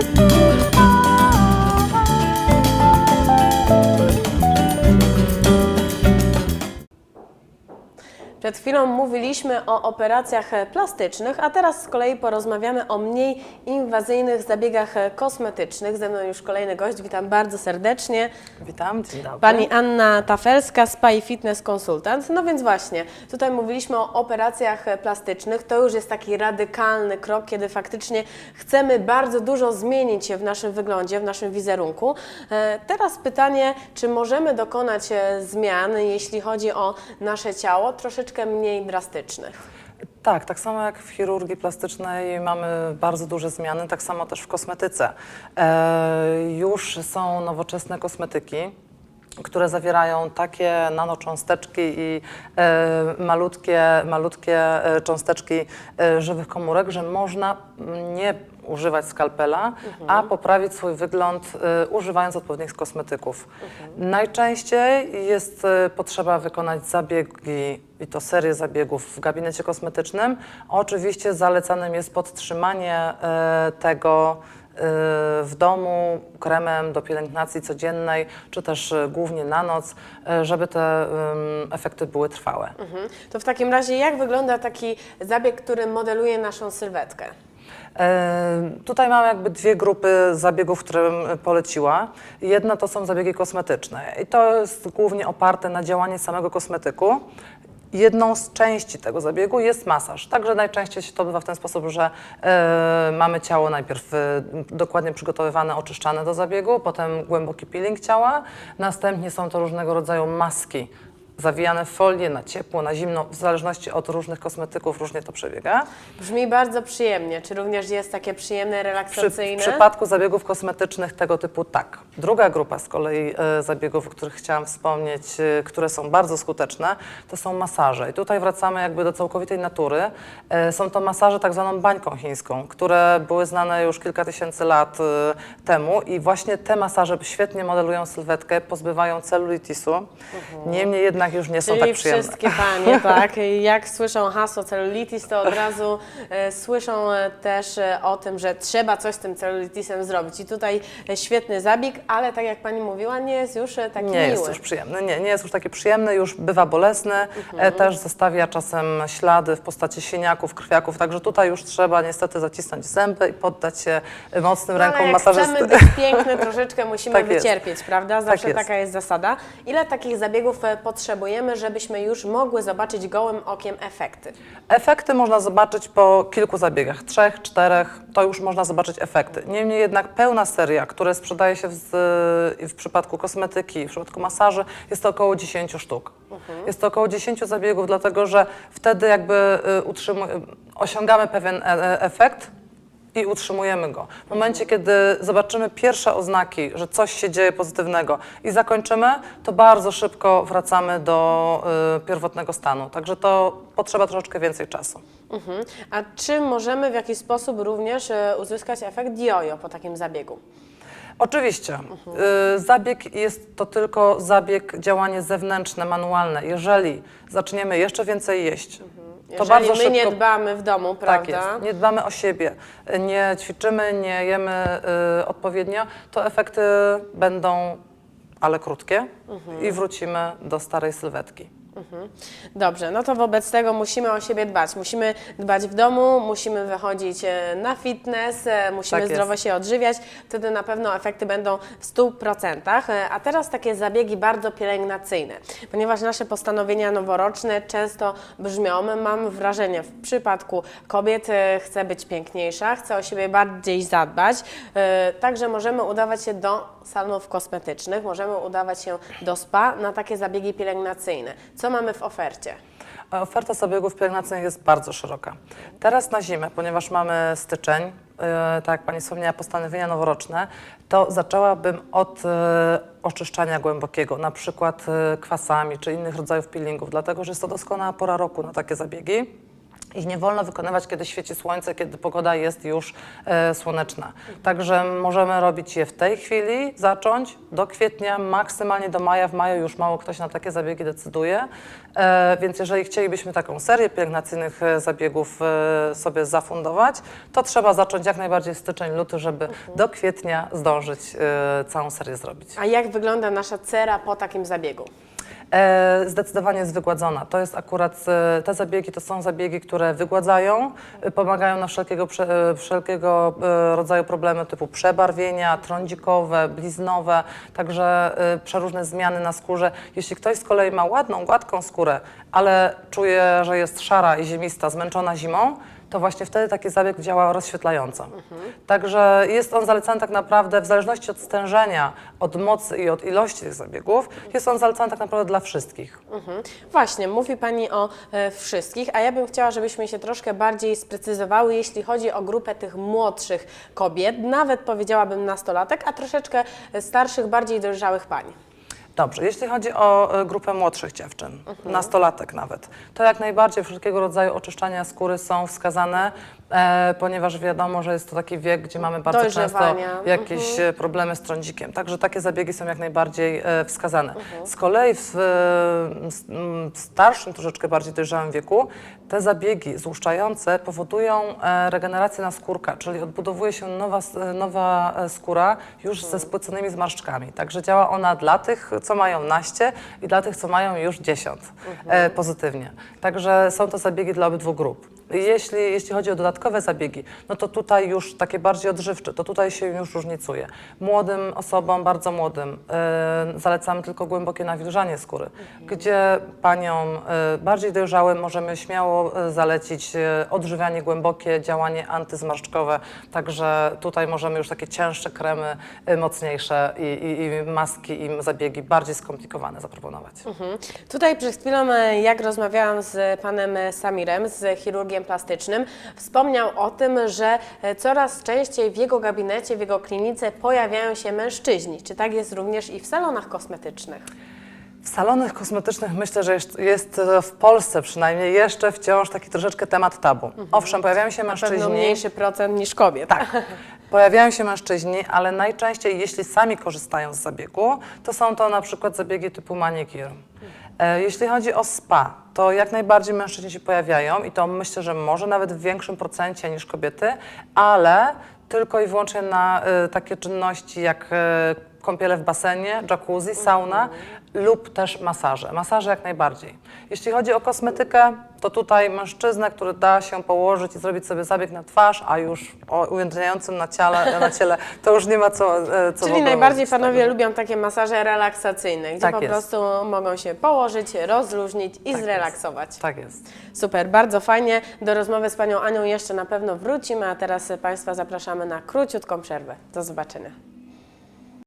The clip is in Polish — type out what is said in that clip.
Thank you. Przed chwilą mówiliśmy o operacjach plastycznych, a teraz z kolei porozmawiamy o mniej inwazyjnych zabiegach kosmetycznych. Ze mną już kolejny gość, witam bardzo serdecznie. Witam, dzień dobry. Pani Anna Tafelska, Spa i Fitness Consultant. No więc właśnie, tutaj mówiliśmy o operacjach plastycznych. To już jest taki radykalny krok, kiedy faktycznie chcemy bardzo dużo zmienić w naszym wyglądzie, w naszym wizerunku. E, Teraz pytanie, czy możemy dokonać e, zmian, jeśli chodzi o nasze ciało, troszeczkę mniej drastycznych? Tak, tak samo jak w chirurgii plastycznej mamy bardzo duże zmiany, tak samo też w kosmetyce. E, już są nowoczesne kosmetyki, które zawierają takie nanocząsteczki i e, malutkie, malutkie e, cząsteczki e, żywych komórek, że można nie używać skalpela, a poprawić swój wygląd używając odpowiednich kosmetyków. Najczęściej jest potrzeba wykonać zabiegi i to serię zabiegów w gabinecie kosmetycznym. Oczywiście zalecanym jest podtrzymanie tego w domu kremem do pielęgnacji codziennej, czy też e, głównie na noc, e, żeby te efekty były trwałe. Mhm. To w takim razie, jak wygląda taki zabieg, który modeluje naszą sylwetkę? E, Tutaj mamy jakby dwie grupy zabiegów, które bym poleciła. Jedna to są zabiegi kosmetyczne i to jest głównie oparte na działaniu samego kosmetyku. Jedną z części tego zabiegu jest masaż. Także najczęściej się to odbywa w ten sposób, że e, mamy ciało najpierw e, dokładnie przygotowywane, oczyszczane do zabiegu, potem głęboki peeling ciała, następnie są to różnego rodzaju maski zawijane w folię na ciepło, na zimno, w zależności od różnych kosmetyków różnie to przebiega. Brzmi bardzo przyjemnie. Czy również jest takie przyjemne, Przy, w relaksacyjne? przypadku zabiegów kosmetycznych tego typu tak. Druga grupa z kolei e, zabiegów, o których chciałam wspomnieć, e, które są bardzo skuteczne, to są masaże. I tutaj wracamy jakby do całkowitej natury. E, są to masaże tak zwaną bańką chińską, które były znane już kilka tysięcy lat e, temu i właśnie te masaże świetnie modelują sylwetkę, pozbywają celulitisu. Niemniej jednak już nie są Czyli tak przyjemne. wszystkie panie, tak, jak słyszą hasło celulitis, to od razu e, słyszą e, też e, o tym, że trzeba coś z tym celulitisem zrobić. I tutaj e, świetny zabieg, ale tak jak pani mówiła, nie jest już e, taki Nie miły. jest już przyjemny, nie, nie jest już taki przyjemny, już bywa bolesny, e, też zostawia czasem ślady w postaci sieniaków, krwiaków, także tutaj już trzeba niestety zacisnąć zęby i poddać się mocnym No, rękom ale jak masażysty. chcemy być piękne, troszeczkę musimy Tak jest. wycierpieć, prawda? Zawsze jest. taka jest zasada. Ile takich zabiegów e, potrzebujemy, żebyśmy już mogły zobaczyć gołym okiem efekty? Efekty można zobaczyć po kilku zabiegach, trzech, czterech, to już można zobaczyć efekty. Niemniej jednak pełna seria, która sprzedaje się w, w przypadku kosmetyki, w przypadku masaży, jest to około 10 sztuk. Jest to około 10 zabiegów, dlatego że wtedy jakby y, osiągamy pewien e- e- efekt, i utrzymujemy go. W momencie, kiedy zobaczymy pierwsze oznaki, że coś się dzieje pozytywnego i zakończymy, to bardzo szybko wracamy do y, pierwotnego stanu. Także to potrzeba troszeczkę więcej czasu. Mhm. A czy możemy w jakiś sposób również e, uzyskać efekt jojo po takim zabiegu? Oczywiście. Y, zabieg jest to tylko zabieg, działanie zewnętrzne, manualne. Jeżeli zaczniemy jeszcze więcej jeść, to Jeżeli bardzo my szybko... nie dbamy w domu, Tak prawda? jest. Nie dbamy o siebie, nie ćwiczymy, nie jemy y, odpowiednio, to efekty będą, ale krótkie i wrócimy do starej sylwetki. Dobrze, no to wobec tego musimy o siebie dbać. Musimy dbać w domu, musimy wychodzić e, na fitness, e, musimy Tak zdrowo się odżywiać. Wtedy na pewno efekty będą w 100%. E, A teraz takie zabiegi bardzo pielęgnacyjne, ponieważ nasze postanowienia noworoczne często brzmią, mam wrażenie, w przypadku kobiet chcę być piękniejsza, chcę o siebie bardziej zadbać, także możemy udawać się do salonów kosmetycznych, możemy udawać się do spa na takie zabiegi pielęgnacyjne. Co mamy w ofercie? Oferta zabiegów pielęgnacyjnych jest bardzo szeroka. Teraz na zimę, ponieważ mamy styczeń, yy, tak jak Pani wspomniała, postanowienia noworoczne, to zaczęłabym od yy, oczyszczania głębokiego, na przykład yy, kwasami czy innych rodzajów peelingów, dlatego że jest to doskonała pora roku na takie zabiegi. Ich nie wolno wykonywać, kiedy świeci słońce, kiedy pogoda jest już e, słoneczna. Także możemy robić je w tej chwili, zacząć do kwietnia, maksymalnie do maja. W maju już mało ktoś na takie zabiegi decyduje. E, więc jeżeli chcielibyśmy taką serię pielęgnacyjnych e, zabiegów e, sobie zafundować, to trzeba zacząć jak najbardziej styczeń, luty, żeby do kwietnia zdążyć e, całą serię zrobić. A jak wygląda nasza cera po takim zabiegu? E, zdecydowanie jest wygładzona. To jest akurat, e, te zabiegi to są zabiegi, które wygładzają, e, pomagają na wszelkiego, wszelkiego rodzaju problemy typu przebarwienia, trądzikowe, bliznowe, także przeróżne zmiany na skórze. Jeśli ktoś z kolei ma ładną, gładką skórę, ale czuje, że jest szara i ziemista, zmęczona zimą, to właśnie wtedy taki zabieg działa rozświetlająco. Także jest on zalecany tak naprawdę w zależności od stężenia, od mocy i od ilości tych zabiegów, jest on zalecany tak naprawdę dla wszystkich. Mhm. Właśnie, mówi Pani o e, wszystkich, a ja bym chciała, żebyśmy się troszkę bardziej sprecyzowały, jeśli chodzi o grupę tych młodszych kobiet, nawet powiedziałabym nastolatek, a troszeczkę starszych, bardziej dojrzałych pań. Dobrze, jeśli chodzi o e, grupę młodszych dziewczyn, nastolatek nawet, to jak najbardziej wszelkiego rodzaju oczyszczania skóry są wskazane, e, ponieważ wiadomo, że jest to taki wiek, gdzie mamy bardzo często Dojrzewania. jakieś e, problemy z trądzikiem. Także takie zabiegi są jak najbardziej e, wskazane. Z kolei w, e, s- m, w starszym, troszeczkę bardziej dojrzałym wieku, te zabiegi złuszczające powodują e, regenerację naskórka, czyli odbudowuje się nowa, s- e, nowa e, skóra już ze spłyconymi zmarszczkami. Także działa ona dla tych, co mają naście i dla tych, co mają już dziesiąt e, pozytywnie. Także są to zabiegi dla obydwu grup. Jeśli, jeśli chodzi o dodatkowe zabiegi, no to tutaj już takie bardziej odżywcze, to tutaj się już różnicuje. Młodym osobom, bardzo młodym, e, zalecamy tylko głębokie nawilżanie skóry, gdzie paniom e, bardziej dojrzałym możemy śmiało e, zalecić e, odżywianie głębokie, działanie antyzmarszczkowe, także tutaj możemy już takie cięższe kremy, e, mocniejsze i, i, i maski i zabiegi bardziej skomplikowane zaproponować. Mhm. Tutaj przed chwilą, jak rozmawiałam z panem Samirem, z chirurgiem plastycznym, wspomniał o tym, że e, coraz częściej w jego gabinecie, w jego klinice pojawiają się mężczyźni. Czy tak jest również i w salonach kosmetycznych? W salonach kosmetycznych myślę, że jest, e, w Polsce przynajmniej jeszcze wciąż taki troszeczkę temat tabu. Owszem, pojawiają się Na pewno mężczyźni. mniejszy procent niż kobiet. Tak. Pojawiają się mężczyźni, ale najczęściej, jeśli sami korzystają z zabiegu, to są to na przykład zabiegi typu manikir. E, Jeśli chodzi o spa, to jak najbardziej mężczyźni się pojawiają i to myślę, że może nawet w większym procencie niż kobiety, ale tylko i wyłącznie na e, takie czynności jak e, kąpiele w basenie, jacuzzi, sauna lub też masaże. Masaże jak najbardziej. Jeśli chodzi o kosmetykę, to tutaj mężczyzna, który da się położyć i zrobić sobie zabieg na twarz, a już o ujędrniającym na ciele, na ciele to już nie ma co, e, co Czyli najbardziej tego. panowie lubią takie masaże relaksacyjne, gdzie Tak po jest. prostu mogą się położyć, rozluźnić i zrelaksować. Tak jest. Super, bardzo fajnie. Do rozmowy z panią Anią jeszcze na pewno wrócimy, a teraz Państwa zapraszamy na króciutką przerwę. Do zobaczenia.